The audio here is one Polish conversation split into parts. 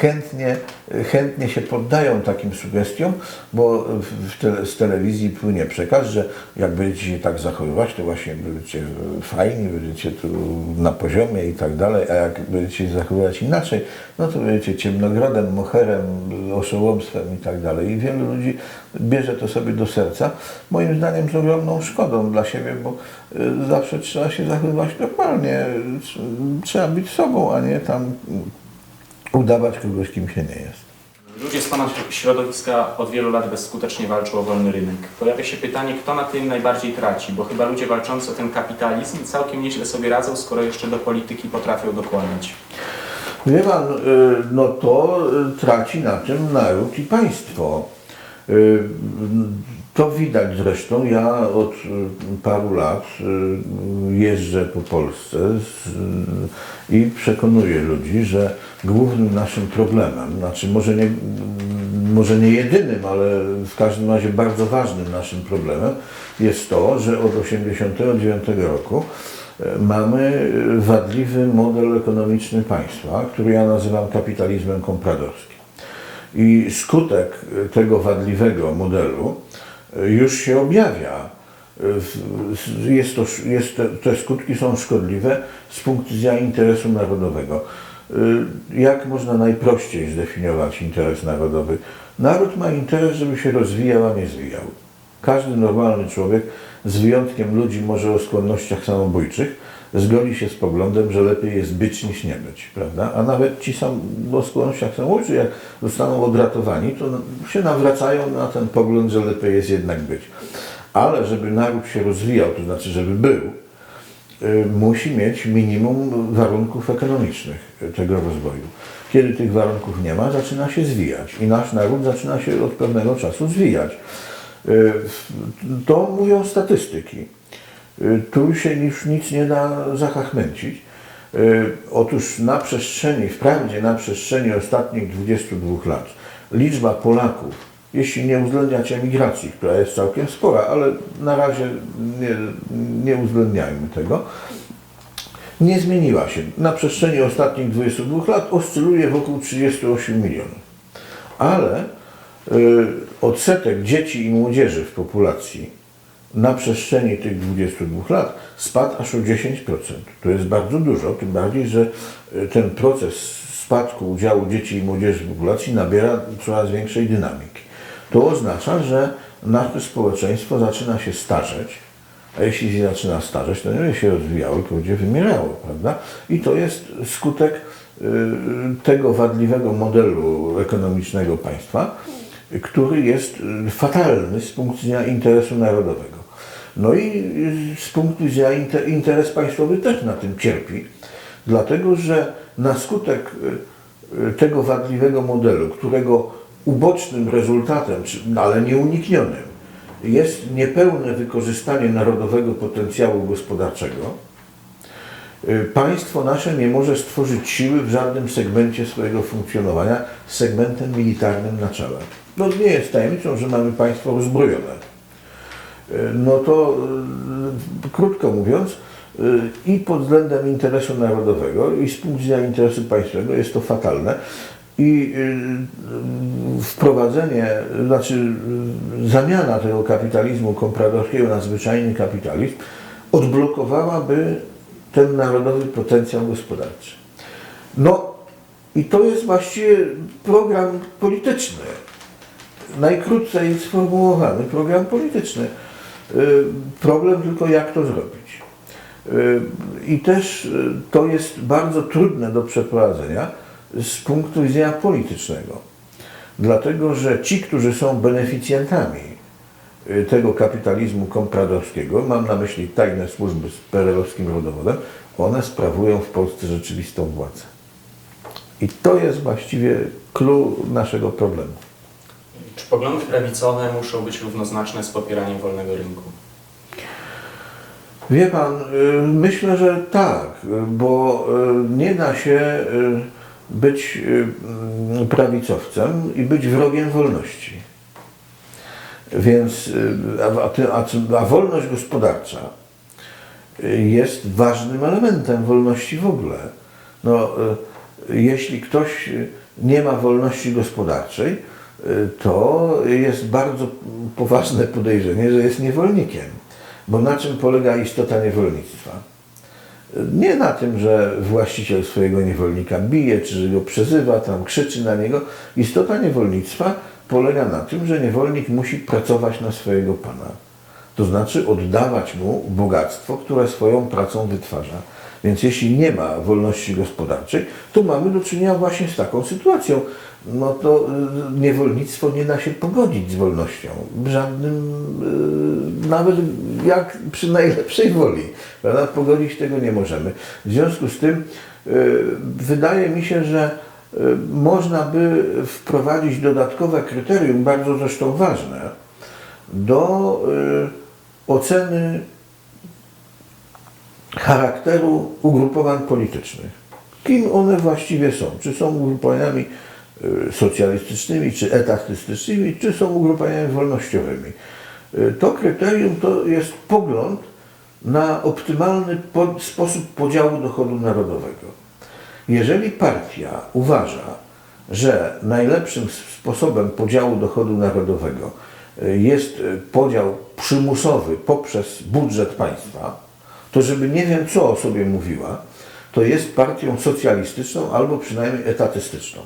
chętnie, chętnie się poddają takim sugestiom, bo tele, z telewizji płynie przekaz, że jak będziecie się tak zachowywać, to właśnie będziecie fajni, będziecie tu na poziomie i tak dalej, a jak będziecie się zachowywać inaczej, no to będziecie ciemnogrodem, moherem, oszołomstwem i tak dalej. I wielu ludzi bierze to sobie do serca, moim zdaniem z ogromną szkodą dla siebie, bo y, zawsze trzeba się zachowywać normalnie, Tr- trzeba być sobą, a nie tam udawać kogoś, kim się nie jest. Ludzie z Pana środowiska od wielu lat bezskutecznie walczą o wolny rynek. Pojawia się pytanie, kto na tym najbardziej traci, bo chyba ludzie walczący o ten kapitalizm całkiem nieźle sobie radzą, skoro jeszcze do polityki potrafią dokładać. Wie pan, y, no to y, traci na tym naród i państwo. Y, To widać zresztą. Ja od y, paru lat y, jeżdżę po Polsce z, i przekonuję ludzi, że głównym naszym problemem, znaczy może nie, może nie jedynym, ale w każdym razie bardzo ważnym naszym problemem jest to, że od 1989 roku mamy wadliwy model ekonomiczny państwa, który ja nazywam kapitalizmem kompradorskim. I skutek tego wadliwego modelu już się objawia. W- Jest to, jest te, te skutki są szkodliwe z punktu widzenia interesu narodowego. E, Jak można najprościej zdefiniować interes narodowy? Naród ma interes, żeby się rozwijał, a nie zwijał. Każdy normalny człowiek, z wyjątkiem ludzi może o skłonnościach samobójczych, zgodzi się z poglądem, że lepiej jest być niż nie być, prawda? A nawet ci sam o skłonnościach samobójczych, jak zostaną odratowani, to się nawracają na ten pogląd, że lepiej jest jednak być. Ale żeby naród się rozwijał, to znaczy, żeby był, y, musi mieć minimum warunków ekonomicznych y, tego rozwoju. Kiedy tych warunków nie ma, zaczyna się zwijać i nasz naród zaczyna się od pewnego czasu zwijać. Y, To mówią statystyki. Y, Tu się już nic nie da zachachmęcić. Y, Otóż na przestrzeni, wprawdzie na przestrzeni ostatnich 22 lat, liczba Polaków, jeśli nie uwzględniać emigracji, która jest całkiem spora, ale na razie nie, nie uwzględniajmy tego, nie zmieniła się. Na przestrzeni ostatnich 22 lat oscyluje wokół 38 milionów. Ale y, odsetek dzieci i młodzieży w populacji na przestrzeni tych 22 lat spadł aż o 10%. To jest bardzo dużo, tym bardziej, że y, ten proces spadku udziału dzieci i młodzieży w populacji nabiera coraz większej dynamiki. To oznacza, że nasze społeczeństwo zaczyna się starzeć, a jeśli się zaczyna starzeć, to nie będzie się rozwijało, tylko będzie wymierało, prawda? I to jest skutek y, tego wadliwego modelu ekonomicznego państwa, który jest y, fatalny z punktu widzenia interesu narodowego. No i z punktu widzenia inter, interes państwowy też na tym cierpi, dlatego że na skutek y, y, tego wadliwego modelu, którego ubocznym rezultatem, czy- ale nieuniknionym, jest niepełne wykorzystanie narodowego potencjału gospodarczego, y, państwo nasze nie może stworzyć siły w żadnym segmencie swojego funkcjonowania z segmentem militarnym na czele. No nie jest tajemnicą, że mamy państwo rozbrojone. Y, No to y, krótko mówiąc, y, i pod względem interesu narodowego, i z punktu widzenia interesu państwowego jest to fatalne. I wprowadzenie, znaczy zamiana tego kapitalizmu kompradorskiego na zwyczajny kapitalizm odblokowałaby ten narodowy potencjał gospodarczy. No i to jest właściwie program polityczny najkrócej sformułowany program polityczny. Y, Problem tylko jak to zrobić. Y, I też y, to jest bardzo trudne do przeprowadzenia z punktu widzenia politycznego. Dlatego, że ci, którzy są beneficjentami tego kapitalizmu kompradorskiego, mam na myśli tajne służby z perelowskim rodowodem, one sprawują w Polsce rzeczywistą władzę. I to jest właściwie clue naszego problemu. Poglądy prawicowe muszą być równoznaczne z popieraniem wolnego rynku? Wie pan, y, myślę, że tak, bo y, nie da się y, być prawicowcem i być wrogiem wolności. Więc, a, a, a, wolność gospodarcza jest ważnym elementem wolności w ogóle. No, jeśli ktoś nie ma wolności gospodarczej, to jest bardzo poważne podejrzenie, że jest niewolnikiem. Bo na czym polega istota niewolnictwa? Nie na tym, że właściciel swojego niewolnika bije, czy że go przezywa, tam krzyczy na niego. Istota niewolnictwa polega na tym, że niewolnik musi pracować na swojego pana. To znaczy oddawać mu bogactwo, które swoją pracą wytwarza. Więc jeśli nie ma wolności gospodarczej, to mamy do czynienia właśnie z taką sytuacją. No to y, niewolnictwo nie da się pogodzić z wolnością. Żadnym, y, nawet jak przy najlepszej woli. Prawda? Pogodzić tego nie możemy. W związku z tym y, wydaje mi się, że można by wprowadzić dodatkowe kryterium, bardzo zresztą ważne, do oceny charakteru ugrupowań politycznych. Kim one właściwie są? Czy są ugrupowaniami y, socjalistycznymi, czy etatystycznymi, czy są ugrupowaniami wolnościowymi? Y, To kryterium to jest pogląd na optymalny po, sposób podziału dochodu narodowego. Jeżeli partia uważa, że najlepszym sposobem podziału dochodu narodowego y, jest podział przymusowy poprzez budżet państwa, to żeby nie wiem co o sobie mówiła, to jest partią socjalistyczną albo przynajmniej etatystyczną.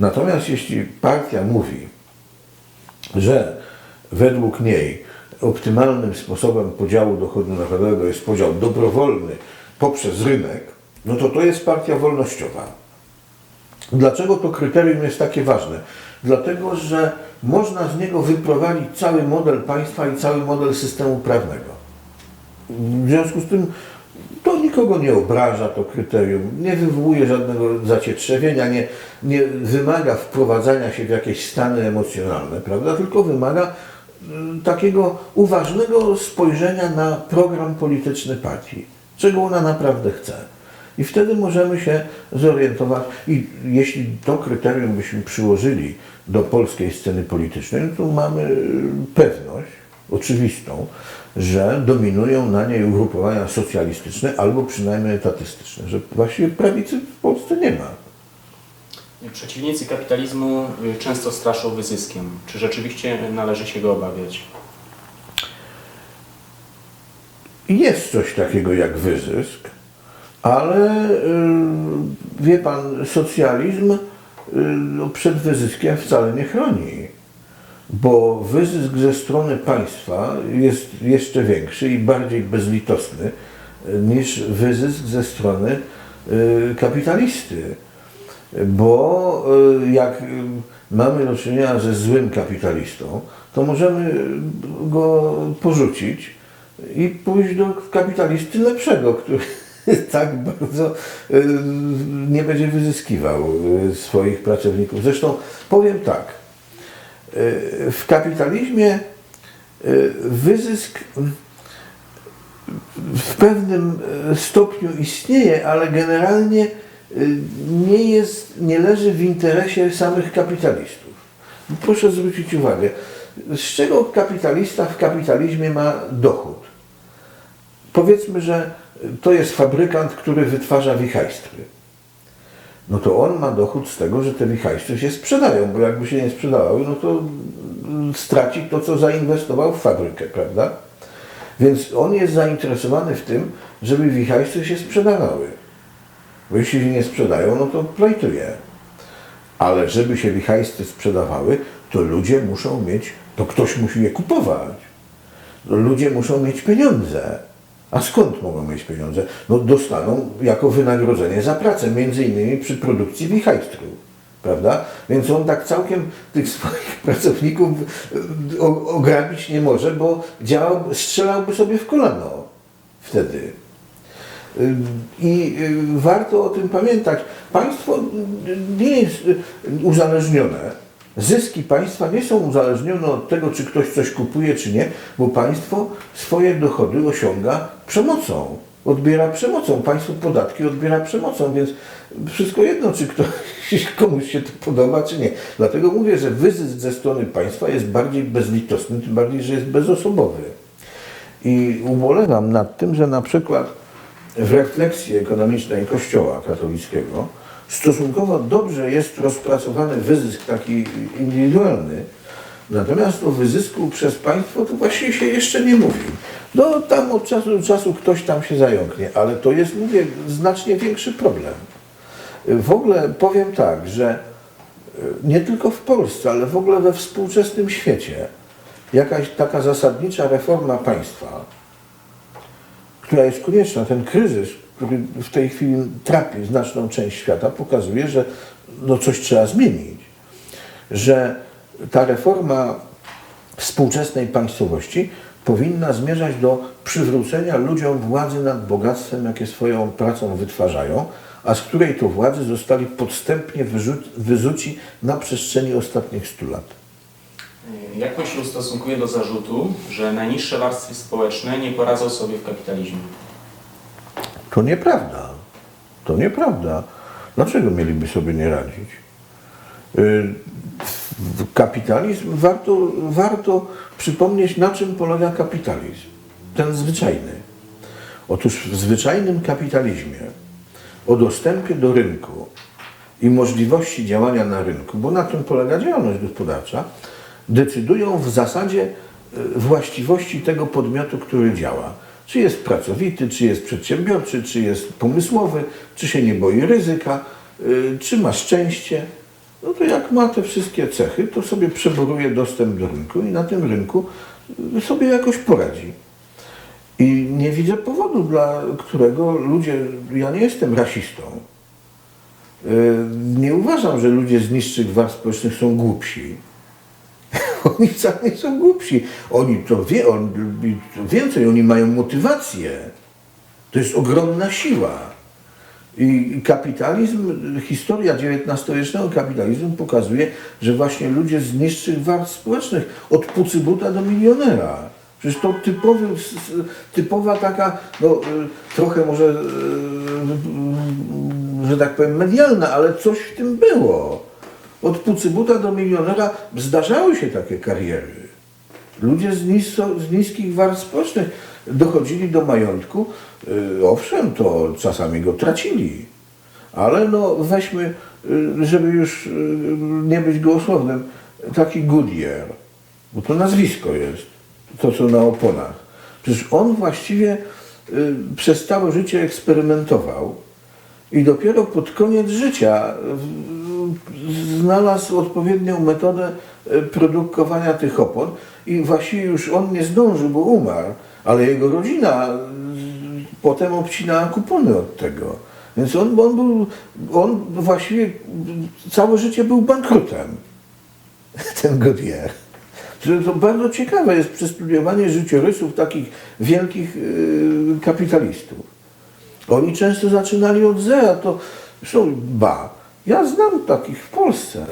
Natomiast jeśli partia mówi, że według niej optymalnym sposobem podziału dochodu narodowego jest podział dobrowolny poprzez rynek, no to to jest partia wolnościowa. Dlaczego to kryterium jest takie ważne? Dlatego, że można z niego wyprowadzić cały model państwa i cały model systemu prawnego. W związku z tym to nikogo nie obraża, to kryterium, nie wywołuje żadnego zacietrzewienia, nie, nie wymaga wprowadzania się w jakieś stany emocjonalne, prawda? tylko wymaga mm, takiego uważnego spojrzenia na program polityczny partii, czego ona naprawdę chce. I wtedy możemy się zorientować. I jeśli to kryterium byśmy przyłożyli do polskiej sceny politycznej, no to mamy y, pewność oczywistą, że dominują na niej ugrupowania socjalistyczne albo przynajmniej etatystyczne, że właściwie prawicy w Polsce nie ma. Przeciwnicy kapitalizmu y, często straszą wyzyskiem. Czy rzeczywiście należy się go obawiać? Jest coś takiego jak wyzysk, ale y, wie pan, socjalizm y, no, przed wyzyskiem wcale nie chroni, bo wyzysk ze strony państwa jest jeszcze większy i bardziej bezlitosny y, niż wyzysk ze strony y, kapitalisty. Bo y, jak mamy do czynienia ze złym kapitalistą, to możemy go porzucić i pójść do kapitalisty lepszego, który tak bardzo nie będzie wyzyskiwał swoich pracowników. Zresztą powiem tak, w kapitalizmie y, wyzysk w pewnym e, stopniu istnieje, ale generalnie nie, jest, nie leży w interesie samych kapitalistów. Proszę zwrócić uwagę, z czego kapitalista w kapitalizmie ma dochód? Powiedzmy, że to jest fabrykant, który wytwarza wichajstry. No to on ma dochód z tego, że te wichajstry się sprzedają, bo jakby się nie sprzedawały, no to mm, straci to, co zainwestował w fabrykę, prawda? Więc on jest zainteresowany w tym, żeby wichajstry się sprzedawały. Bo jeśli się nie sprzedają, no to plajtuje. Ale żeby się wichajstry sprzedawały, to ludzie muszą mieć, to ktoś musi je kupować. Ludzie muszą mieć pieniądze. A skąd mogą mieć pieniądze? No dostaną jako wynagrodzenie za pracę, między innymi przy produkcji wichajstrów. Prawda? Więc on tak całkiem tych swoich pracowników y, ograbić nie może, bo działał, strzelałby sobie w kolano wtedy. Y, I y, warto o tym pamiętać. Państwo nie jest uzależnione. Zyski państwa nie są uzależnione od tego, czy ktoś coś kupuje, czy nie, bo państwo swoje dochody osiąga przemocą. Odbiera przemocą. Państwo podatki odbiera przemocą, więc wszystko jedno, czy ktoś, komuś się to podoba, czy nie. Dlatego mówię, że wyzysk ze strony państwa jest bardziej bezlitosny, tym bardziej, że jest bezosobowy. I ubolewam nad tym, że na przykład w refleksji ekonomicznej Kościoła katolickiego stosunkowo dobrze jest rozpracowany wyzysk taki indywidualny, natomiast o wyzysku przez państwo to właściwie się jeszcze nie mówi. No tam od czasu do czasu ktoś tam się zająknie, ale to jest, mówię, znacznie większy problem. W ogóle powiem tak, że e, nie tylko w Polsce, ale w ogóle we współczesnym świecie jakaś taka zasadnicza reforma państwa, która jest konieczna, ten kryzys, który w tej chwili trapi znaczną część świata, pokazuje, że no coś trzeba zmienić. Że ta reforma współczesnej państwowości powinna zmierzać do przywrócenia ludziom władzy nad bogactwem, jakie swoją pracą wytwarzają, a z której to władzy zostali podstępnie wyzuci na przestrzeni ostatnich stu lat. Jak pan się ustosunkuje do zarzutu, że najniższe warstwy społeczne nie poradzą sobie w kapitalizmie? To nieprawda. To nieprawda. Dlaczego mieliby sobie nie radzić? Y, Kapitalizm, warto, warto przypomnieć, na czym polega kapitalizm. Ten zwyczajny. Otóż w zwyczajnym kapitalizmie o dostępie do rynku i możliwości działania na rynku, bo na tym polega działalność gospodarcza, decydują w zasadzie e, właściwości tego podmiotu, który działa. Czy jest pracowity, czy jest przedsiębiorczy, czy jest pomysłowy, czy się nie boi ryzyka, y, czy ma szczęście. No to jak ma te wszystkie cechy, to sobie przeboruje dostęp do rynku i na tym rynku y, sobie jakoś poradzi. I nie widzę powodu, dla którego ludzie, ja nie jestem rasistą, Y, nie uważam, że ludzie z niższych warstw społecznych są głupsi. Oni nie są głupsi. Oni to wie, on, więcej, oni mają motywację. To jest ogromna siła. I kapitalizm, historia XIX-wiecznego kapitalizmu pokazuje, że właśnie ludzie z niższych warstw społecznych, od pucybuta do milionera. Przecież to typowy, typowa taka, no, y, trochę może, y, że tak powiem, medialna, ale coś w tym było. Od pucybuta do milionera zdarzały się takie kariery. Ludzie z, nisko, z niskich warstw społecznych dochodzili do majątku. y, Owszem, to czasami go tracili. Ale no weźmy, y, żeby już y, nie być gołosłownym, taki Goodyear, bo to nazwisko jest, to co na oponach. Przecież on właściwie przez całe życie eksperymentował i dopiero pod koniec życia znalazł odpowiednią metodę y, produkowania tych opon i właściwie już on nie zdążył, bo umarł, ale jego rodzina potem obcinała kupony od tego. Więc on, on był, on właściwie całe życie był bankrutem, ten. Że to bardzo ciekawe jest przestudiowanie życiorysów takich wielkich y, kapitalistów. Oni często zaczynali od zera, to zresztą ba. Ja znam takich w Polsce.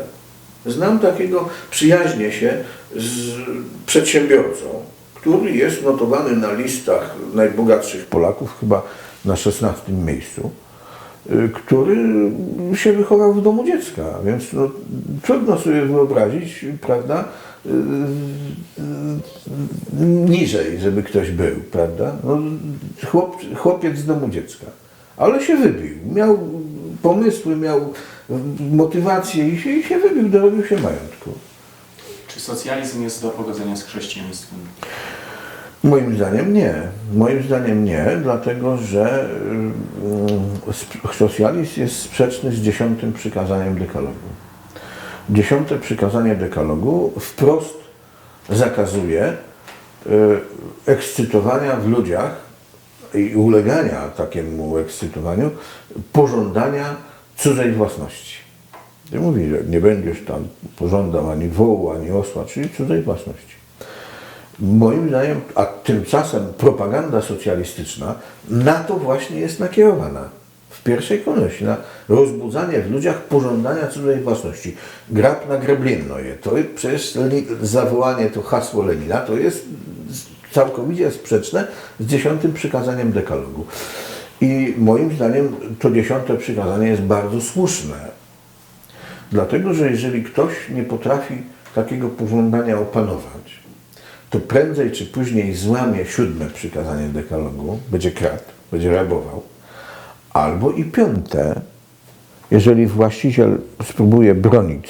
Znam takiego przyjaźnie się z przedsiębiorcą, który jest notowany na listach najbogatszych Polaków, chyba na 16 miejscu, y, który się wychował w domu dziecka, więc no, trudno sobie wyobrazić, prawda, y, y, niżej, żeby ktoś był, prawda? No, chłop, chłopiec z domu dziecka. Ale się wybił. Miał pomysły, miał motywację i się, i się wybił, dorobił się majątku. Czy socjalizm jest do pogodzenia z chrześcijaństwem? Moim zdaniem nie. Moim zdaniem nie, dlatego że sp- socjalizm jest sprzeczny z dziesiątym przykazaniem dekalogu. Dziesiąte przykazanie dekalogu wprost zakazuje y, ekscytowania w ludziach i ulegania takiemu ekscytowaniu pożądania cudzej własności. I mówi, że nie będziesz tam pożądał ani wołu, ani osła, czyli cudzej własności. Moim zdaniem, a tymczasem propaganda socjalistyczna na to właśnie jest nakierowana. W pierwszej kolejności na rozbudzanie w ludziach pożądania cudzej własności. Grab na grebliennoje. To jest przecież zawołanie, to hasło Lenina, to jest całkowicie sprzeczne z dziesiątym przykazaniem dekalogu. I moim zdaniem to dziesiąte przykazanie jest bardzo słuszne. Dlatego, że jeżeli ktoś nie potrafi takiego pożądania opanować, to prędzej czy później złamie siódme przykazanie dekalogu, będzie kradł, będzie rabował, albo i piąte, Jeżeli właściciel spróbuje bronić